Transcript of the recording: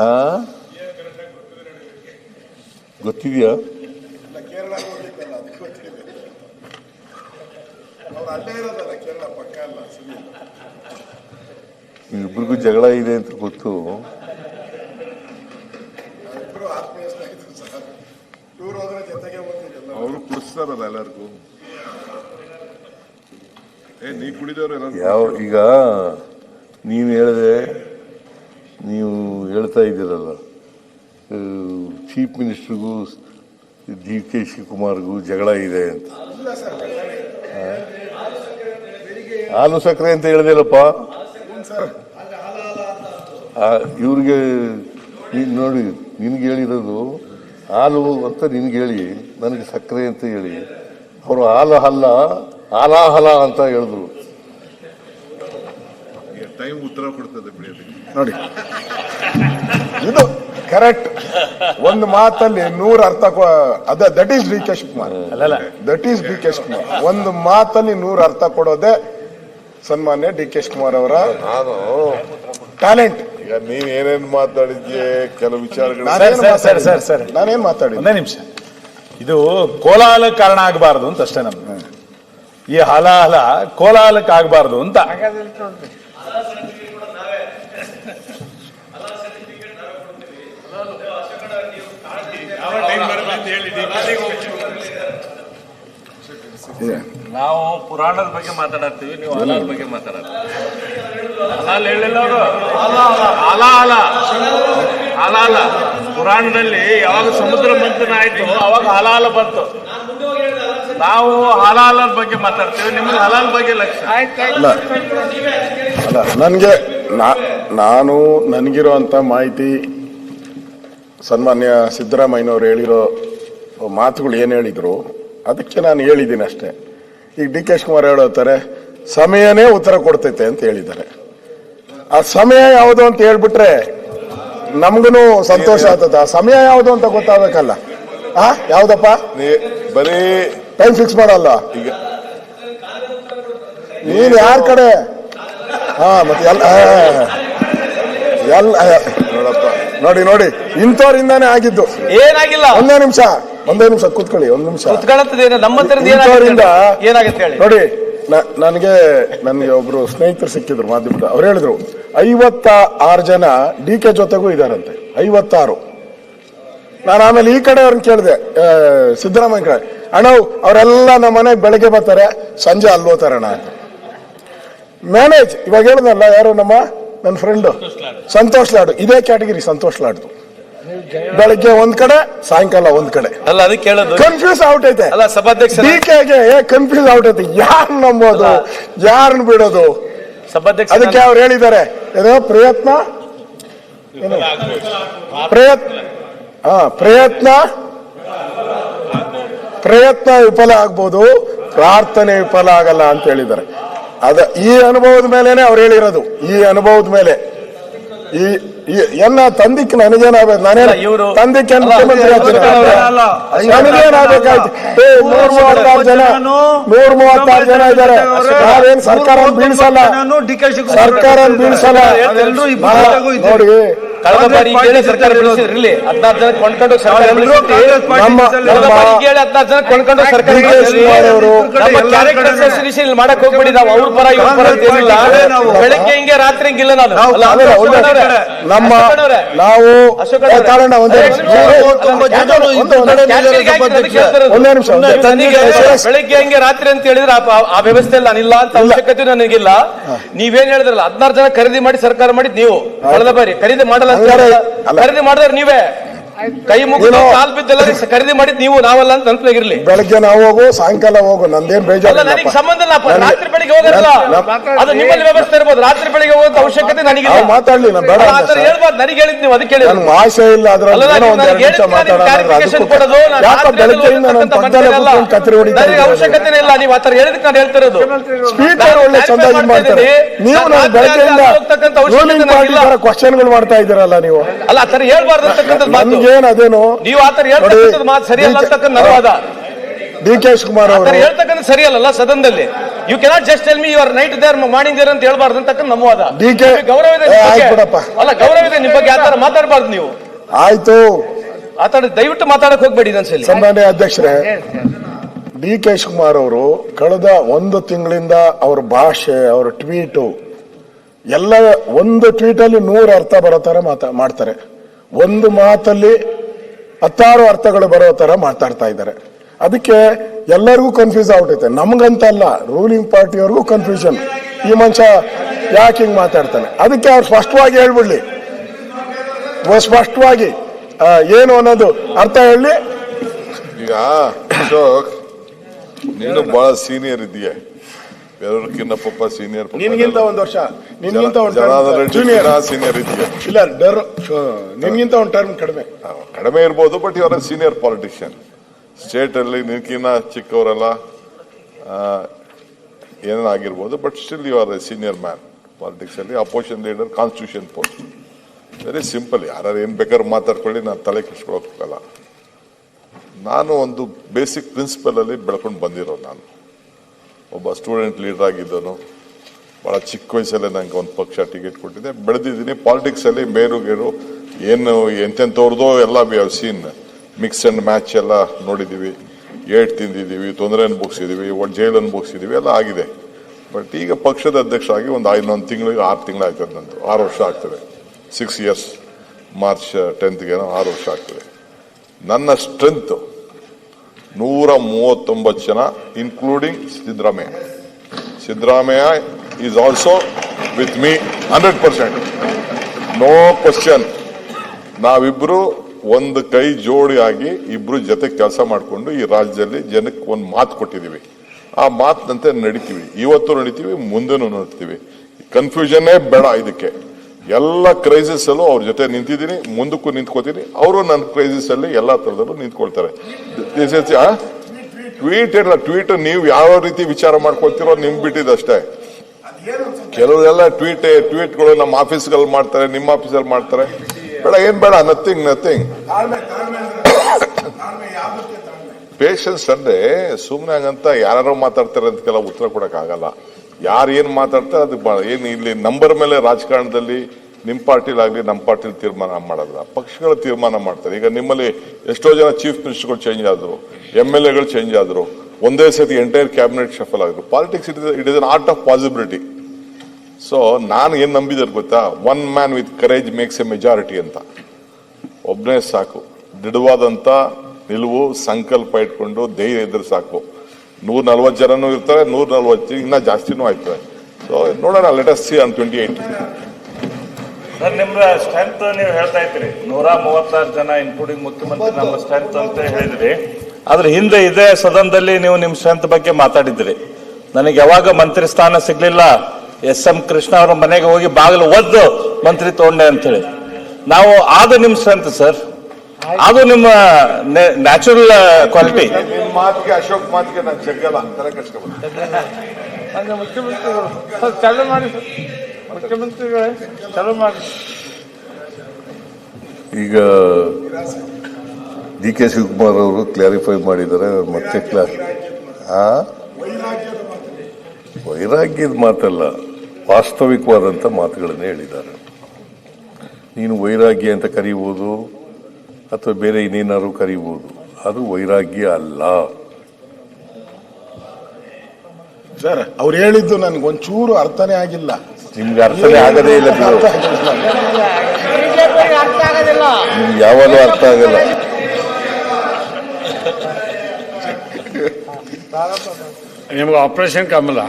ಆ? ಗೊತ್ತಿದೆಯಾ? ಇಬ್ಬರಿಗೂ ಜಗಳ ಇದೆ ಅಂತ ಗೊತ್ತು. ಅವರು ಕುಡಿಸ್ತಾರಲ್ಲ ಎಲ್ಲರಿಗೂ. ಏ ನೀ ಕುಡಿದವ್ರು ಎಲ್ಲರೂ ಯಾವ ಈಗ ನೀವು ಹೇಳಿದೆ ನೀವು ಹೇಳ್ತಾ ಇದ್ದೀರಲ್ಲ ಚೀಫ್ ಮಿನಿಸ್ಟ್ರಿಗೂ ಡಿ ಕೆ ಶಿವಕುಮಾರ್ಗೂ ಜಗಳ ಇದೆ ಅಂತ. ಹಾಲು ಸಕ್ಕರೆ ಅಂತ ಹೇಳಿದೆಲ್ಲಪ್ಪ? ಇವ್ರಿಗೆ ನೋಡಿ, ನಿನ್ಗೆ ಹೇಳಿರೋದು ಹಾಲು ಅಂತ ನಿನ್ಗೆ ಹೇಳಿ, ನನಗೆ ಸಕ್ಕರೆ ಅಂತ ಹೇಳಿ. ಅವರು ಹಾಲು ಹಲ್ಲ, ಹಾಲಾಹಲ ಅಂತ ಹೇಳಿದ್ರು. ಟೈಮ್ ಉತ್ತರ ಕೊಡ್ತದೆ ಬಿಡಿ ಅದಕ್ಕೆ. ನೋಡಿ. ಇದು ಕರೆಕ್ಟ್ ಒಂದು ಮಾತಲ್ಲಿ ನೂರ ಅರ್ಥ ಕೊ- ಅದ that is D K Shivakumar that is D K Shivakumar ಒಂದು ಮಾತಲ್ಲಿ ನೂರ ಅರ್ಥ ಕೊಡೋದೇ ಸನ್ಮಾನ್ಯ ಡಿ ಕೆ ಶಿವಕುಮಾರ್ ಅವರ ನಾನು ಟ್ಯಾಲೆಂಟ್ ಈಗ ನೀನ್ ಏನೇನ್ ಮಾತಾಡಿದ್ಯೆ ಕೆಲವು ವಿಚಾರಗಳು ನಾನೇನು ಸರ್, ಸರ್, ಸರ್? ನಾನೇನ್ ಒಂದೇ ನಿಮಿಷ. ಇದು ಕೋಲಾಹಲ ಕಾರಣ ಆಗಬಾರದು ಅಂತ ಅಷ್ಟೇ ನಮ್ದು. ಈ ಹಲಾಹಲ ಕೋಲಾಹಲಕ್ಕೆ ಆಗಬಾರ್ದು ಅಂತ. ನಾವು ಪುರಾಣದ ಬಗ್ಗೆ ಮಾತಾಡತ್ತೀವಿ ನೀವು ಹಲಾಲ್ ಬಗ್ಗೆ ಮಾತಾಡತ್ತೀವಿ ಹಲಾಲ್ ಹೇಳಿಲ್ಲ ಅವರು ಅಲ ಪುರಾಣದಲ್ಲಿ ಯಾವಾಗ ಸಮುದ್ರ ಮಂಥನ ಆಯ್ತು ಅವಾಗ ಹಲಾಲ ಬಂತು. ನಾವು ಹಲಾಲ್ ಬಗ್ಗೆ ಮಾತಾಡ್ತೀವಿ ನಿಮ್ಗೆ ಹಲಾಲ್ ಬಗ್ಗೆ ಲಕ್ಷ. ಅಲ್ಲ ನನಗೆ ನಾನು ನನಗಿರುವಂಥ ಮಾಹಿತಿ ಸನ್ಮಾನ್ಯ ಸಿದ್ದರಾಮಯ್ಯನವ್ರು ಹೇಳಿರೋ ಮಾತುಗಳು ಏನು ಹೇಳಿದ್ರು ಅದಕ್ಕೆ ನಾನು ಹೇಳಿದ್ದೀನಿ ಅಷ್ಟೇ. ಈಗ ಡಿ ಕೆ ಶಿವಕುಮಾರ್ ಹೇಳೋತಾರೆ ಸಮಯನೇ ಉತ್ತರ ಕೊಡ್ತೈತೆ ಅಂತ ಹೇಳಿದ್ದಾರೆ. ಆ ಸಮಯ ಯಾವುದು ಅಂತ ಹೇಳ್ಬಿಟ್ರೆ ನಮ್ಗೂ ಸಂತೋಷ ಆಗ್ತದೆ. ಆ ಸಮಯ ಯಾವುದು ಅಂತ ಗೊತ್ತಾಗಬೇಕಲ್ಲ. ಆ ಯಾವುದಪ್ಪ? ಬರೀ ಟೈಮ್ ಫಿಕ್ಸ್ ಮಾಡಲ್ಲ. ಈಗ ನೀನ್ ಯಾರ ಕಡೆ? ಹಾ ಮತ್ತೆ ಎಲ್ಲ ನೋಡಪ್ಪ. ನೋಡಿ ನೋಡಿ. ಇಂಥವ್ರಿಂದಾನೇ ಆಗಿದ್ದು. ಏನಾಗಿಲ್ಲ. ಒಂದೇ ನಿಮಿಷ ಒಂದೇ ನಿಮಿಷ ಕೂತ್ಕೊಳ್ಳಿ ಒಂದ್ ನಿಮಿಷ. ಇಂಥವ್ರಿಂದ ಏನಾಗುತ್ತೆ ಹೇಳಿ? ನೋಡಿ ನನಗೆ ನನಗೆ ಒಬ್ರು ಸ್ನೇಹಿತರು ಸಿಕ್ಕಿದ್ರು ಮಾಧ್ಯಮದ. ಅವ್ರು ಹೇಳಿದ್ರು ಐವತ್ತ ಆರು ಜನ ಡಿ ಕೆ ಜೊತೆಗೂ ಇದಾರಂತೆ ಐವತ್ತಾರು. ನಾನು ಆಮೇಲೆ ಈ ಕಡೆ ಅವ್ರನ್ನ ಕೇಳಿದೆ ಸಿದ್ದರಾಮಯ್ಯ ಕಡೆ. ಅಣ್ಣ ಅವರೆಲ್ಲ ನಮ್ಮ ಮನೆಗೆ ಬೆಳಗ್ಗೆ ಬರ್ತಾರೆ ಸಂಜೆ ಅಲ್ಲಿ ಹೋಗ್ತಾರೆ ಅಣ್ಣ. ಮ್ಯಾನೇಜ್ ಇವಾಗ ಹೇಳಿದ್ನಲ್ಲ ಯಾರು ನಮ್ಮ ನನ್ನ ಫ್ರೆಂಡ್ ಸಂತೋಷ್ ಲಾಡು. ಇದೇ ಕ್ಯಾಟಗಿರಿ ಸಂತೋಷ್ ಲಾಡ್ದು. ಬೆಳಗ್ಗೆ ಒಂದ್ ಕಡೆ ಸಾಯಂಕಾಲ ಒಂದ್ ಕಡೆ. ಅಲ್ಲ ಅದಕ್ಕೆ ಹೇಳೋದು. ಕನ್ಫ್ಯೂಸ್ ಔಟ್ ಅಲ್ಲ ಸಭಾಧ್ಯಕ್ಷ ಡಿ ಕೆಗೆ ಕನ್ಫ್ಯೂಸ್ ಔಟೈತೆ ಯಾರು ನಂಬೋದು? ಯಾರನ್ನ ಬಿಡೋದು? ಸಭಾಧ್ಯಕ್ಷ ಅದಕ್ಕೆ ಅವ್ರು ಹೇಳಿದ್ದಾರೆ. ಏನೋ ಪ್ರಯತ್ನ? ಪ್ರಯತ್ನ? ಹಾ ಪ್ರಯತ್ನ? ಪ್ರಯತ್ನ ವಿಫಲ ಆಗ್ಬೋದು ಪ್ರಾರ್ಥನೆ ವಿಫಲ ಆಗಲ್ಲ ಅಂತ ಹೇಳಿದ್ದಾರೆ. ಅದ ಈ ಅನುಭವದ ಮೇಲೇನೆ ಅವ್ರು ಹೇಳಿರೋದು ಈ ಅನುಭವದ ಮೇಲೆ. ಈ ಎಲ್ಲ ತಂದಿಕ್ ನನಗೇನಾಗ್ಬೇಕು? ನಾನೇನು ತಂದಿಕ್ಕೆ ನನಗೇನಾಗ್ಬೇಕಾಯ್ತು ಏ ನೂರ್ ಮೂವತ್ತಾರು ಜನ ನೂರ್ ಮೂವತ್ತಾರು ಜನ ಇದ್ದಾರೆ. ನಾವೇನ್ ಸರ್ಕಾರ ಬೀಳ್ಸಲ್ಲ? ಸರ್ಕಾರ ಬೀಳ್ಸಲ್ಲ? ನೋಡಿ ಕಳೆದ ಬಾರಿ ಹೇಳಿ ಸರ್ಕಾರ ಬೆಳೆಸಿರ್ಲಿ ಹದಿನಾರು ಜನ ಕೊಂಡ್ಕೊಂಡು ಹದಿನಾರು ಜನ ಕೊಂಡ್ಕೊಂಡು ಸರ್ಕಾರ ಕ್ಯಾರೆಕ್ಟರ್ ಮಾಡಕ್ ಹೋಗ್ಬಿಡಿ ನಾವು ಅವ್ರ ಪರ ಇವ್ರ ಪರ ಏನಿಲ್ಲ. ಬೆಳಗ್ಗೆ ಹಿಂಗೆ ರಾತ್ರಿ ಹಿಂಗಿಲ್ಲ ನಾನು. ನಮ್ಮ ನಾವು ತಾಳಣ್ಣ ಒಂದೇ. ಒಂದೇ- ನಿಮಿಷ. ಬೆಳಿಗ್ಗೆ ಹಂಗೆ ರಾತ್ರಿ ಅಂತ ಹೇಳಿದ್ರೆ ಆ- ವ್ಯವಸ್ಥೆ ನಾನಿಲ್ಲ ಅಂತ ಅವಶ್ಯಕತೆ ನನಗಿಲ್ಲ. ನೀವೇನ್ ಹೇಳಿದ್ರಲ್ಲ ಹದಿನಾರು ಜನ ಖರೀದಿ ಮಾಡಿ ಸರ್ಕಾರ ಮಾಡಿದ್ ನೀವು. ಕಳೆದ ಬಾರಿ ಖರೀದಿ ಮಾಡಲ್ಲ. ಅಲ್ಲ. ಖರೀದಿ ಮಾಡಿದ್ರೆ ನೀವೇ ಕೈ ಮುಗಿದು ಕಾಲ್ ಬಿದ್ದೆಲ್ಲ ಖರೀದಿ ಮಾಡಿದ್ ನೀವು ನಾವಲ್ಲ ಅಂತ ನೆನಪಿಗಿರ್ಲಿ ಬೆಳಗ್ಗೆ ನಾವು ಹೋಗು ಸಾಯಂಕಾಲ ಹೋಗು ನಂದೇನ್ ಬೇಜಾರು ಬೇಜಾರಿಲ್ಲ ನನಗೆ ಸಂಬಂಧ ಇಲ್ಲ ಅಪ್ಪ. ರಾತ್ರಿ ಬೆಳಿಗ್ಗೆ ಹೋಗಲ್ಲ ಅದು ನಿಮ್ಮಲ್ಲಿ ವ್ಯವಸ್ಥೆ ಇರ್ಬೋದು. ರಾತ್ರಿ ಬೆಳಿಗ್ಗೆ ಹೋಗುವಂತ ಅವಶ್ಯಕತೆ ನನಗಿಲ್ಲ. ಅವ್ರು ಮಾತಾಡ್ಲಿ, ನಾನು ಬೇಡ. ಹೇಳ್ಬಾರ್ದು. ನನಗೆ ಹೇಳಿದ್ ನೀವು ಅದಕ್ಕೆ ಹೇಳಿದ್ರು ನನ್ ಆಸೆ ಇಲ್ಲ ಅದ್ರಲ್ಲಿ ಏನೋ ಒಂದ್ ಎರಡು ನಿಮಿಷ ನಾನು ಯಾಕೋ ಬೆಳಗ್ಗೆಯಿಂದ ನಾನು ಪಕ್ಕದಲ್ಲೇ ಕೂತ್ಕೊಂಡು ಕತ್ರಿ ಹೊಡಿತಾ ನನಗೆ ಅವಶ್ಯಕತೆ ಇಲ್ಲ. ನೀವು ಆತರ ಹೇಳಿದಕ್ಕೆ ನಾನು ಹೇಳ್ತಿರೋದು. ಸ್ಪೀಕರ್ ಒಳ್ಳೆ clarify ಮಾಡ್ತಾರೆ. ಮಾಡ್ತಾ ನೀವು. ನಾನು ಬೆಳಗ್ಗೆಯಿಂದ ಅವಶ್ಯಕತೆ ರೂಲಿಂಗ್ ಪಾರ್ಟಿ. ತರ ಕ್ವಶನ್ಗಳು ಮಾಡ್ತಾ ಇದ್ದೀರಲ್ಲ ನೀವು. ಅಲ್ಲ ಆತರ ಹೇಳ್ಬಾರ್ದು ಅಂತಕ್ಕಂಥದ್ದು ಮಾತು. ಅದೇನು? ನೀವು ಆತರ ಹೇಳ್ತಕ್ಕಂಥದ್ದು ಮಾತು ಸರಿಯಲ್ಲ ಅಂತಕ್ಕಂಥ ನನ್ನ ಡಿ ಕೆ ಶಿವಕುಮಾರ್ ಅವರು ಹೇಳ್ತಕ್ಕಂಥ ಸರಿಯಲ್ಲ ಸದನದಲ್ಲಿ. You cannot just tell me your night there morning there ಅಂತ ಹೇಳ್ಬಾರ್ದು ಅಂತ ನಮ್ಮವಾದ ಡಿ ಕೆ ಗೌರವ ಇದೆ. ಅಲ್ಲ ಗೌರವ ಇದೆ ನಿಮ್ಮ ಬಗ್ಗೆ ಆತರ ಮಾತಾಡಬಾರ್ದು ನೀವು. ಆಯ್ತು. ಆತರ ದಯವಿಟ್ಟು ಮಾತಾಡಕ್ ಹೋಗ್ಬೇಡಿ ಇದೊಂದ್ಸಲಿ ಸನ್ಮಾನ್ಯ ಅಧ್ಯಕ್ಷರೇ ಡಿ ಕೆ ಶಿವಕುಮಾರ್ ಅವರು ಕಳೆದ ಒಂದು ತಿಂಗಳಿಂದ ಅವ್ರ ಭಾಷೆ ಅವ್ರ ಟ್ವೀಟು ಎಲ್ಲ ಒಂದು ಟ್ವೀಟ್ ಅಲ್ಲಿ ನೂರು ಅರ್ಥ ಬರೋ ತರ ಮಾತಾ ಮಾಡ್ತಾರೆ. ಒಂದು ಮಾತಲ್ಲಿ ಹತ್ತಾರು ಅರ್ಥಗಳು ಬರೋ ತರ ಮಾತಾಡ್ತಾ ಇದ್ದಾರೆ. ಅದಕ್ಕೆ ಎಲ್ಲರಿಗೂ ಕನ್ಫ್ಯೂಸ್ ಆಗ್ಬಿಟ್ಟೈತೆ ನಮ್ಗಂತ ಅಲ್ಲ ರೂಲಿಂಗ್ ಪಾರ್ಟಿಯವ್ರಿಗೂ ಕನ್ಫ್ಯೂಷನ್ ಈ ಮನುಷ್ಯ ಯಾಕೆ ಹಿಂಗ್ ಮಾತಾಡ್ತಾನೆ? ಅದಕ್ಕೆ ಅವ್ರು ಸ್ಪಷ್ಟವಾಗಿ ಹೇಳ್ಬಿಡ್ಲಿ. ಸ್ಪಷ್ಟವಾಗಿ ಏನು ಅನ್ನೋದು ಅರ್ಥ ಹೇಳಿ. ಈಗ ನೀನು ಬಹಳ ಸೀನಿಯರ್ ಇದೆಯ ಬೇರೆಯವ್ರಕ್ಕಿಂತ ಪಾಪ ಸೀನಿಯರ್ ನಿನ್ಗಿಂತ ಒಂದು ವರ್ಷ ನಿನ್ಗಿಂತ ಒಂದು ಜೂನಿಯರ್ ಸೀನಿಯರ್ ಇದೆಯಾ? ಇಲ್ಲ ಡರ್ ನಿನ್ಗಿಂತ ಒಂದು ಟರ್ಮ್ ಕಡಿಮೆ. ಕಡಿಮೆ ಇರ್ಬೋದು ಬಟ್ ಇವರ ಸೀನಿಯರ್ ಪಾಲಿಟಿಷಿಯನ್ ಸ್ಟೇಟ್ ಅಲ್ಲಿ ನಿನ್ಕಿನ್ನ ಚಿಕ್ಕವರೆಲ್ಲ ಏನಾಗಿರ್ಬೋದು but still you are a senior man politics ಅಲ್ಲಿ opposition leader constitution post very simple ಯಾರು ಏನ್ ಬೇಕಾದ್ರೂ ಮಾತಾಡ್ಕೊಳ್ಳಿ ನಾನು ತಲೆ ಕೆಡ್ಸ್ಕೊಳಕ್ ಹೋಗಲ್ಲ. ನಾನು ಒಂದು ಬೇಸಿಕ್ ಪ್ರಿನ್ಸಿಪಲ್ ಅಲ್ಲಿ ಬೆಳ್ಕೊಂಡು ಬಂದಿರೋದು ನಾನು. ಒಬ್ಬ ಸ್ಟೂಡೆಂಟ್ ಲೀಡರ್ ಆಗಿದ್ದನು. ಬಹಳ ಚಿಕ್ಕ ವಯಸ್ಸಲ್ಲೇ ನನಗೆ ಒಂದು ಪಕ್ಷ ಟಿಕೆಟ್ ಕೊಟ್ಟಿದೆ. ಬೆಳೆದಿದ್ದೀನಿ. ಪಾಲಿಟಿಕ್ಸಲ್ಲಿ ಅಲ್ಲಿ ಬೇರು ಗೇರು ಏನು ಎಂತೆಂಥವ್ರದೋ ಎಲ್ಲ we have seen mix and match ಎಲ್ಲ ನೋಡಿದ್ದೀವಿ. ಏಟ್ ತಿಂದಿದ್ದೀವಿ. ತೊಂದರೆ ಅನುಭವಿಸಿದ್ದೀವಿ ಒಂದು ಜೈಲು ಅನುಭವಿಸಿದ್ದೀವಿ ಎಲ್ಲ ಆಗಿದೆ. ಬಟ್ ಈಗ ಪಕ್ಷದ ಅಧ್ಯಕ್ಷರಾಗಿ ಒಂದು ಐನೊಂದು ತಿಂಗಳಿಗೆ ಆರು ತಿಂಗಳು ಆಗ್ತದೆ ನಂದು. ಆರು ವರ್ಷ ಆಗ್ತದೆ. ಸಿಕ್ಸ್ ಇಯರ್ಸ್ ಮಾರ್ಚ್ ಟೆಂತ್ಗೆ ಆರು ವರ್ಷ ಆಗ್ತದೆ. ನನ್ನ ಸ್ಟ್ರೆಂತ್ ನೂರ ಮೂವತ್ತೊಂಬತ್ತು ಜನ including Siddaramaiah. Siddaramaiah is also with me hundred percent no question ನಾವಿಬ್ಬರು ಒಂದು ಕೈ ಜೋಡಿ ಆಗಿ ಇಬ್ರು ಜೊತೆ ಕೆಲಸ ಮಾಡಿಕೊಂಡು ಈ ರಾಜ್ಯದಲ್ಲಿ ಜನಕ್ಕೆ ಒಂದು ಮಾತು ಕೊಟ್ಟಿದ್ದೀವಿ. ಆ ಮಾತಿನಂತೆ ನಡಿತೀವಿ. ಇವತ್ತು ನಡಿತೀವಿ, ಮುಂದೆನೂ ನಡಿತೀವಿ. ಕನ್ಫ್ಯೂಷನ್ನೇ ಬೇಡ ಇದಕ್ಕೆ. ಎಲ್ಲ ಕ್ರೈಸಿಸ್ ಅಲ್ಲೂ ಅವ್ರ ಜೊತೆ ನಿಂತಿದ್ದೀನಿ, ಮುಂದಕ್ಕೂ ನಿಂತ್ಕೋತೀನಿ. ಅವರು ನನ್ನ ಕ್ರೈಸಿಸ್ ಅಲ್ಲಿ ಎಲ್ಲ ತರದಲ್ಲೂ ನಿಂತ್ಕೊಳ್ತಾರೆ. ಟ್ವೀಟ್ ಇಲ್ಲ ಟ್ವೀಟ್ ನೀವು ಯಾವ ರೀತಿ ವಿಚಾರ ಮಾಡ್ಕೊಳ್ತಿರೋ ನಿಮ್ ಬಿಟ್ಟಿದ್ದಷ್ಟೇ ಕೆಲವರೆಲ್ಲ ಟ್ವೀಟ್ ಟ್ವೀಟ್ಗಳು ನಮ್ಮ ಆಫೀಸ್ಗಳಲ್ಲಿ ಮಾಡ್ತಾರೆ, ನಿಮ್ಮ ಆಫೀಸಲ್ಲಿ ಮಾಡ್ತಾರೆ. ಬೇಡ, ಏನ್ ಬೇಡ ನಥಿಂಗ್ ನಥಿಂಗ್ ಪೇಷನ್ಸ್ ಅಂದ್ರೆ ಸುಮ್ನೆ ಹಂಗಂತ ಯಾರು ಮಾತಾಡ್ತಾರೆ ಅದಕ್ಕೆಲ್ಲ ಉತ್ತರ ಕೊಡಕ್ ಆಗಲ್ಲ ಯಾರು ಏನ್ ಮಾತಾಡ್ತಾರೆ, ಅದು ಏನ್ ಇಲ್ಲಿ ನಂಬರ್ ಮೇಲೆ ರಾಜಕಾರಣದಲ್ಲಿ ನಿಮ್ ಪಾರ್ಟಿಲಾಗಲಿ ನಮ್ಮ ಪಾರ್ಟಿಲಿ ತೀರ್ಮಾನ ಮಾಡಲ್ಲ. ಪಕ್ಷಗಳ ತೀರ್ಮಾನ ಮಾಡ್ತಾರೆ. ಈಗ ನಿಮ್ಮಲ್ಲಿ ಎಷ್ಟೋ ಜನ ಚೀಫ್ ಮಿನಿಸ್ಟರ್ಗಳು ಚೇಂಜ್ ಆದರು ಎಂ ಎಲ್ ಎಗಳು ಚೇಂಜ್ ಆದರು, ಒಂದೇ ಸತಿ ಎಂಟೈರ್ ಕ್ಯಾಬಿನೆಟ್ ಶಫಲ್ ಆಗಿದ್ರು. Politics it it is an art of possibility so ನಾನು ಏನು ನಂಬಿದ್ದಾರೆ ಗೊತ್ತಾ? One man with courage makes a majority ಅಂತ. ಒಬ್ಬನೇ ಸಾಕು. ದೃಢವಾದಂಥ ನಿಲುವು, ಸಂಕಲ್ಪ ಇಟ್ಕೊಂಡು ಧೈರ್ಯ ಇದ್ರೆ ಸಾಕು. ನೂರ ನಲ್ವತ್ತು ಜನನೂ ಇರ್ತಾರೆ, ನೂರ ನಲ್ವತ್ತು, ಇನ್ನೂ ಜಾಸ್ತಿನೂ ಆಯ್ತದೆ ಸೊ ನೋಡೋಣ let us see on twenty eight sir ನಿಮ್ದ ಸ್ಟ್ರೆಂತ್ ನೀವು ಹೇಳ್ತಾ ಇದ್ರಿ ನೂರ ಮೂವತ್ತಾರು ಜನ ಇನ್ಕ್ಲೂಡಿಂಗ್ ಮುಖ್ಯಮಂತ್ರಿ ನಮ್ಮ ಸ್ಟ್ರೆಂತ್ ಅಂತ ಹೇಳಿದ್ರಿ. ಆದ್ರೆ ಹಿಂದೆ ಇದೇ ಸದನದಲ್ಲಿ ನೀವು ನಿಮ್ಮ ಸ್ಟ್ರೆಂತ್ ಬಗ್ಗೆ ಮಾತಾಡಿದ್ರಿ. ನನಗೆ ಯಾವಾಗ ಮಂತ್ರಿ ಸ್ಥಾನ ಸಿಗ್ಲಿಲ್ಲ ಎಸ್ ಎಂ ಕೃಷ್ಣ ಅವರ ಮನೆಗೆ ಹೋಗಿ ಬಾಗಿಲು ಒದ್ದು ಮಂತ್ರಿ ತಗೊಂಡೆ ಅಂತ ಹೇಳಿ ನಾವು ಅದು ನಿಮ್ ಸ್ಟ್ರೆಂತ್ ಸರ್ ಅದು ನಿಮ್ಮ ನ್ಯಾಚುರಲ್ ಕ್ವಾಲಿಟಿ ಮಾತಿಗೆ ಅಶೋಕ್ ಮಾತಿಗೆ ನಾನು ಜಗ್ಗಲ್ಲ ತಲೆ ಮುಖ್ಯಮಂತ್ರಿ ಮುಖ್ಯಮಂತ್ರಿಗಳೇ ಚಾಲು ಮಾಡಿ. ಈಗ ಡಿ ಕೆ ಶಿವಕುಮಾರ್ ಅವರು ಕ್ಲಾರಿಫೈ ಮಾಡಿದ್ದಾರೆ ಮತ್ತೆ ಕ್ಲಾಸ್ ಆ? ವೈರಾಗ್ಯದ ಮಾತಲ್ಲ ವಾಸ್ತವಿಕವಾದಂಥ ಮಾತುಗಳನ್ನೇ ಹೇಳಿದ್ದಾರೆ. ನೀನು ವೈರಾಗ್ಯ ಅಂತ ಕರೀಬೋದು ಅಥವಾ ಬೇರೆ ಇನ್ನೇನಾದ್ರು ಕರೀಬೋದು ಅದು ವೈರಾಗ್ಯ ಅಲ್ಲ. ಸರ್ ಅವ್ರು ಹೇಳಿದ್ದು ನನಗೊಂಚೂರು ಒಂಚೂರು ಅರ್ಥನೇ ಆಗಿಲ್ಲ. ನಿಮ್ಗೆ ಅರ್ಥನೇ ಆಗದೇ ಇಲ್ಲ ಬಿಡು. ನಿಮ್ಗೆ ಯಾವಾಗಲೂ ಅರ್ಥ ಆಗಲ್ಲ. ನಿಮ್ಗೆ ಆಪರೇಷನ್ ಕಮಲ.